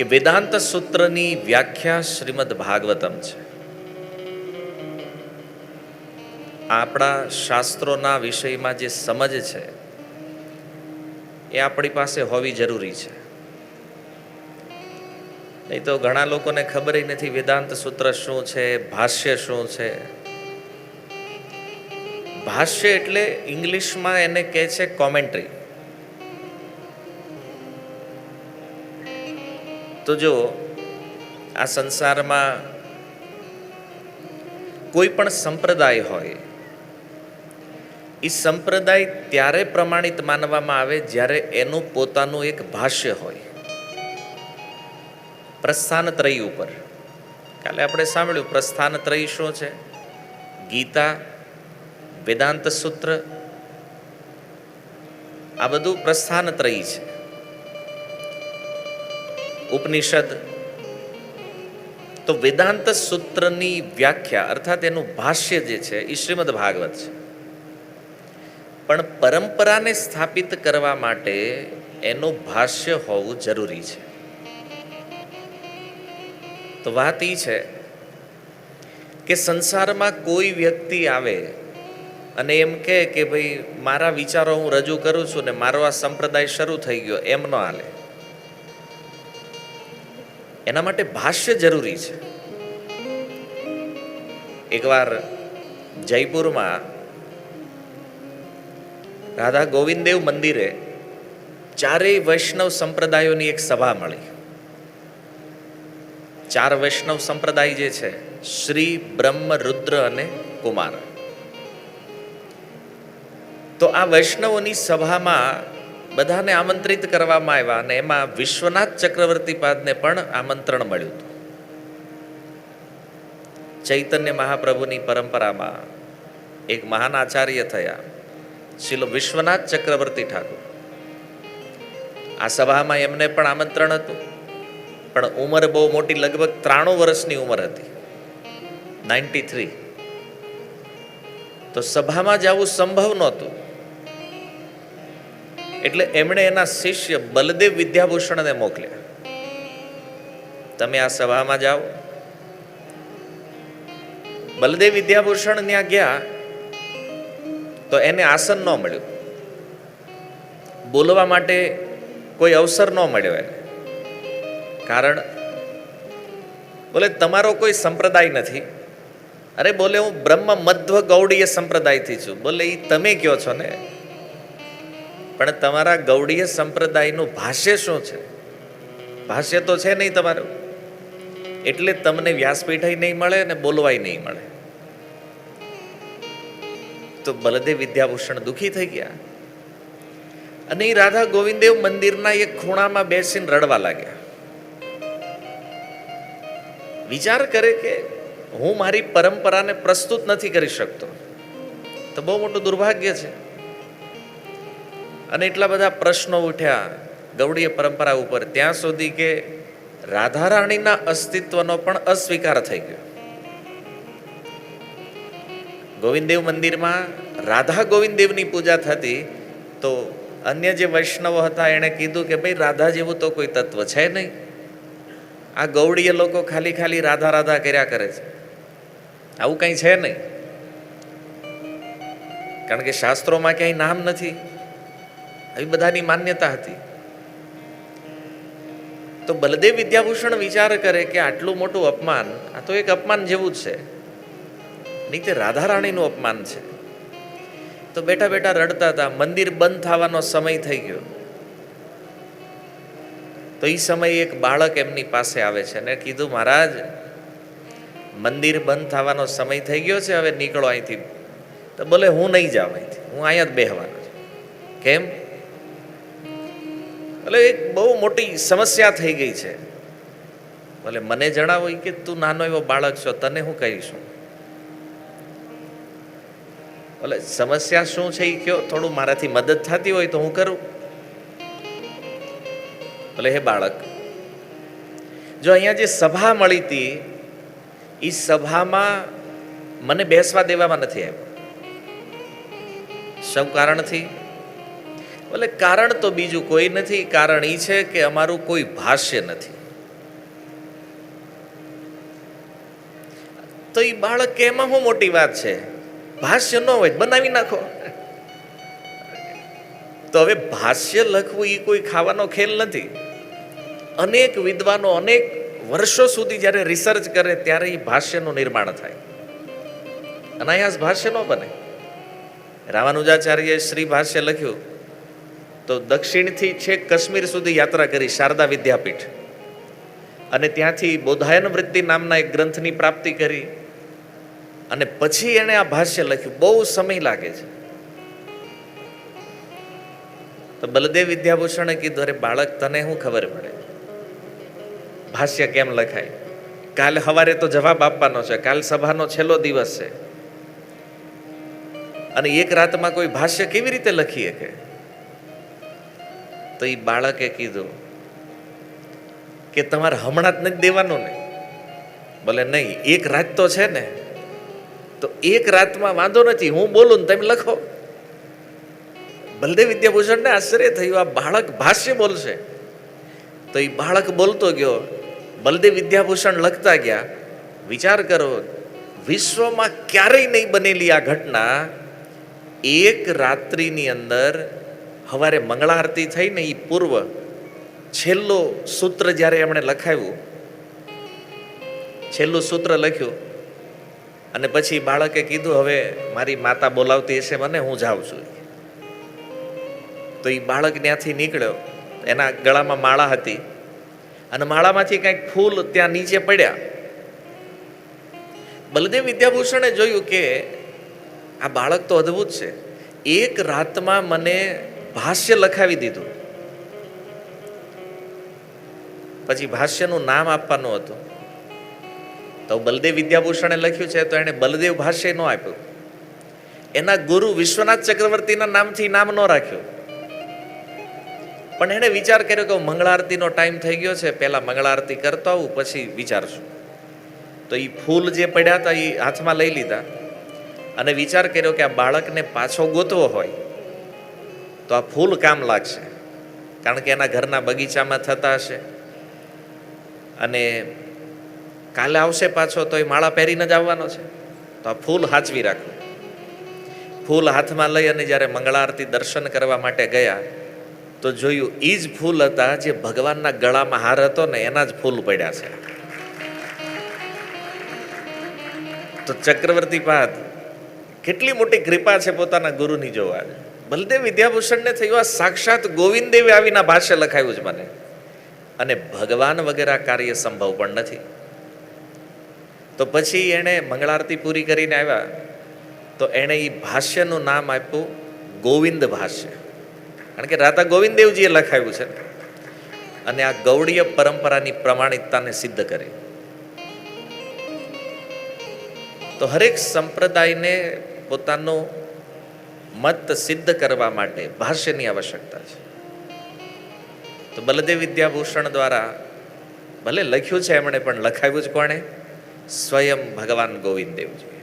કે વેદાંત સૂત્રની વ્યાખ્યા શ્રીમદ ભાગવતમ છે. આપણા શાસ્ત્રોના વિષયમાં જે સમજ છે, એ આપણી પાસે હોવી જરૂરી છે. નહીં તો ઘણા લોકોને ખબર નથી વેદાંત સૂત્ર શું છે, ભાષ્ય શું છે. ભાષ્ય એટલે ઇંગ્લિશમાં એને કહે છે કોમેન્ટ્રી. તો જો આ સંસારમાં કોઈ પણ સંપ્રદાય હોય એ સંપ્રદાય ત્યારે પ્રમાણિત માનવામાં આવે જ્યારે એનું પોતાનું એક ભાષ્ય હોય. પ્રસ્થાન ત્રય ઉપર. કાલે આપણે સાંભળ્યું, પ્રસ્થાન ત્રય શું છે? ગીતા, વેદાંત સૂત્ર. આ બધું પ્રસ્થાન ત્રય છે. ઉપનિષદ. તો વેદાંત સૂત્રની વ્યાખ્યા અર્થાત એનું ભાષ્ય જે છે એ શ્રીમદ ભાગવત છે. પણ પરંપરાને સ્થાપિત કરવા માટે એનું ભાષ્ય હોવું જરૂરી છે. તો વાત એ છે કે સંસારમાં કોઈ વ્યક્તિ આવે અને એમ કહે કે ભાઈ મારા વિચારો હું રજૂ કરું છું ને મારો આ સંપ્રદાય શરૂ થઈ ગયો, એમ ન હાલે. એના માટે ભાષ્ય જરૂરી છે. એકવાર જયપુરમાં રાધા ગોવિંદેવ મંદિરે ચારેય વૈષ્ણવ સંપ્રદાયોની એક સભા મળી. ચાર વૈષ્ણવ સંપ્રદાય જે છે, શ્રી, બ્રહ્મ, રુદ્ર અને કુમાર. તો આ વૈષ્ણવોની સભામાં બધાને આમંત્રિત કરવામાં આવ્યા અને એમાં વિશ્વનાથ ચક્રવર્તી પાદને પણ આમંત્રણ મળ્યું હતું. ચૈતન્ય મહાપ્રભુની પરંપરામાં એક મહાન આચાર્ય થયા શિલો વિશ્વનાથ ચક્રવર્તી ઠાકુર. આ સભામાં એમને પણ આમંત્રણ હતું. પણ ઉંમર બહુ મોટી, લગભગ ત્રાણું વર્ષની ઉંમર હતી. Ninety three. તો સભામાં જવું સંભવ નહોતું. એટલે એમણે એના શિષ્ય બલદેવ વિદ્યાભૂષણને મોકલ્યા. તમે આ સભામાં જાઓ. બલદેવ વિદ્યાભૂષણ ત્યાં ગયા તો એને આસન ન મળ્યું. બોલવા માટે કોઈ અવસર ન મળ્યો એને. કારણ બોલે તમારો કોઈ સંપ્રદાય નથી. અરે બોલે હું બ્રહ્મ મધ્વ ગૌડીય સંપ્રદાયથી છું. બોલે એ તમે કયો છો ને? પણ તમારા ગૌડીય સંપ્રદાયનું ભાષ્ય શું છે? ભાષ્ય તો છે નહીં તમારું. એટલે તમને વ્યાસપીઠ નહીં મળે અને બોલવાય નહીં મળે. તો બલદેવ વિદ્યાભૂષણ દુઃખી થઈ ગયા. અને એ રાધા ગોવિંદેવ મંદિરના એક ખૂણામાં બેસીને રડવા લાગ્યા. વિચાર કરે કે હું મારી પરંપરાને પ્રસ્તુત નથી કરી શકતો. તો બહુ મોટું દુર્ભાગ્ય છે. અને એટલા બધા પ્રશ્નો ઉઠ્યા ગૌડીય પરંપરા ઉપર. ત્યાં સુધી કે રાધારાણીના અસ્તિત્વનો પણ અસ્વીકાર થઈ ગયો. ગોવિંદદેવ મંદિરમાં રાધા ગોવિંદદેવની પૂજા થતી તો અન્ય જે વૈષ્ણવો હતા એણે કીધું કે ભાઈ, રાધા જેવું તો કોઈ તત્વ છે નહીં. આ ગૌડીય લોકો ખાલી ખાલી રાધા રાધા કર્યા કરે છે. આવું કંઈ છે નહીં? કારણ કે શાસ્ત્રોમાં ક્યાંય નામ નથી. આવી બધાની માન્યતા હતી. તો બલદેવ વિદ્યાભૂષણ વિચાર કરે કે આટલું મોટું અપમાન, આ તો એક અપમાન જેવું જ છે. નહીં તે રાધારાણીનું અપમાન છે. તો બેઠા બેઠા રડતા હતા, મંદિર બંધ થવાનો સમય થઈ ગયો. તો એ સમયે એક બાળક એમની પાસે આવે છે અને કીધું, મહારાજ, મંદિર બંધ થવાનો સમય થઈ ગયો છે, હવે નીકળો અહીંથી. તો બોલે, હું નહીં જાઉં અહીંથી, હું અહીંયા જ બેહવાનો છું. કેમ? એટલે એક બહુ મોટી સમસ્યા થઈ ગઈ છે. ભલે મને જણાવો કે તું નાનો એવો બાળક છો, તને હું કહીશું? એટલે સમસ્યા શું છે એ કયો, થોડું મારાથી મદદ થતી હોય તો હું કરું. ભલે હે બાળક, જો અહીંયા જે સભા મળી હતી એ સભામાં મને બેસવા દેવામાં નથી આવ્યો. સૌ કારણથી એટલે કારણ તો બીજું કોઈ નથી, કારણ એ છે કે અમારું કોઈ ભાષ્ય નથી. તો એ બાળક કે એમાં શું મોટી વાત છે? ભાષ્ય ન હોય બનાવી નાખો. તો હવે ભાષ્ય લખવું એ કોઈ ખાવાનો ખેલ નથી. અનેક વિદ્વાનો અનેક વર્ષો સુધી જ્યારે રિસર્ચ કરે ત્યારે એ ભાષ્યનું નિર્માણ થાય. અનાયાસ ભાષ્ય ન બને. રામાનુજાચાર્યએ શ્રી ભાષ્ય લખ્યું તો દક્ષિણથી છેક કાશ્મીર સુધી યાત્રા કરી શારદા વિદ્યાપીઠ. અને ત્યાંથી બોધાયન વૃત્તિ નામના એક ગ્રંથની પ્રાપ્તિ કરી. અને પછી એણે આ ભાષ્ય લખ્યું, બહુ સમય લાગે છે. તો બલદેવ વિદ્યાભૂષણે કીધું, અરે બાળક, તને શું ખબર પડે? ભાષ્ય કેમ લખાય? કાલ સવારે તો જવાબ આપવાનો છે, કાલ સભાનો છેલ્લો દિવસ છે. અને એક રાતમાં કોઈ ભાષ્ય કેવી રીતે લખી શકે? તો એ બાળકે કીધું કે તમારે હમણાં જ નથી દેવાનું ને. ભલે નહીં, એક રાત તો છે ને, તો એક રાતમાં વાંધો નથી, હું બોલું ને તમે લખો. બલદેવ વિદ્યાભૂષણને આશ્ચર્ય થયું, આ બાળક ભાષ્ય બોલશે. તો એ બાળક બોલતો ગયો, બલદેવ વિદ્યાભૂષણ લખતા ગયા, વિચાર કરો, વિશ્વમાં ક્યારેય નહીં બનેલી આ ઘટના એક રાત્રિની અંદર સવારે મંગળારતી થઈ ને એ પૂર્વ છેલ્લો સૂત્ર જ્યારે એમણે લખાવ્યું, છેલ્લું સૂત્ર લખ્યું, અને પછી બાળકે કીધું, હવે મારી માતા બોલાવતી હશે મને, હું જાઉં છું. તો એ બાળક ત્યાંથી નીકળ્યો, એના ગળામાં માળા હતી, અને માળામાંથી કંઈક ફૂલ ત્યાં નીચે પડ્યા. બલદેવ વિદ્યાભૂષણે જોયું કે આ બાળક તો અદ્ભુત છે. એક રાતમાં મને ભાષ્ય લખાવી દીધું. પછી ભાષ્યનું નામ આપવાનું હતું. તો બલદેવ વિદ્યાભૂષણે લખ્યું છે, તો એણે બલદેવ ભાષ્ય ન આપ્યું. એના ગુરુ વિશ્વનાથ ચક્રવર્તીના નામથી નામ ન રાખ્યું. પણ એણે વિચાર કર્યો કે મંગળા આરતીનો ટાઈમ થઈ ગયો છે, પહેલા મંગળા આરતી કરતા આવું, પછી વિચારશું. તો એ ફૂલ જે પડ્યા હતા એ હાથમાં લઈ લીધા. અને વિચાર કર્યો કે આ બાળકને પાછો ગોતવો હોય તો આ ફૂલ કામ લાગશે. કારણ કે એના ઘરના બગીચામાં થતા હશે. અને કાલે આવશે પાછો તો એ માળા પહેરીને જ આવવાનો છે. તો આ ફૂલ હાચવી રાખવું ફૂલ હાથમાં લઈ અને જ્યારે મંગળા આરતી દર્શન કરવા માટે ગયા, તો જોયું એ જ ફૂલ હતા જે ભગવાનના ગળામાં હાર હતો ને એના જ ફૂલ પડ્યા છે. તો ચક્રવર્તી પાદ, કેટલી મોટી કૃપા છે પોતાના ગુરુની જોવા. બલદેવ વિદ્યાભૂષણને થયું આ સાક્ષાત ગોવિંદ દેવે આવીના ભાષ્ય લખાયું છે મને. અને ભગવાન વગેરે કાર્ય સંભવ પણ નથી. તો પછી એણે મંગળારતી પૂરી કરીને આવ્યા. તો એણે એ ભાષ્યનું નામ આપ્યું ગોવિંદ ભાષ્ય. કારણ કે રાધા ગોવિંદદેવજીએ લખાયું છે. અને આ ગૌડીય પરંપરાની પ્રમાણિકતાને સિદ્ધ કરી. તો હરેક સંપ્રદાયને પોતાનો મત સિદ્ધ કરવા માટે ભાષ્યની આવશ્યકતા છે. તો બલદેવ વિદ્યાભૂષણ દ્વારા ભલે લખ્યું છે એમણે, પણ લખાવ્યું જ કોણે? સ્વયં ભગવાન ગોવિંદ દેવજી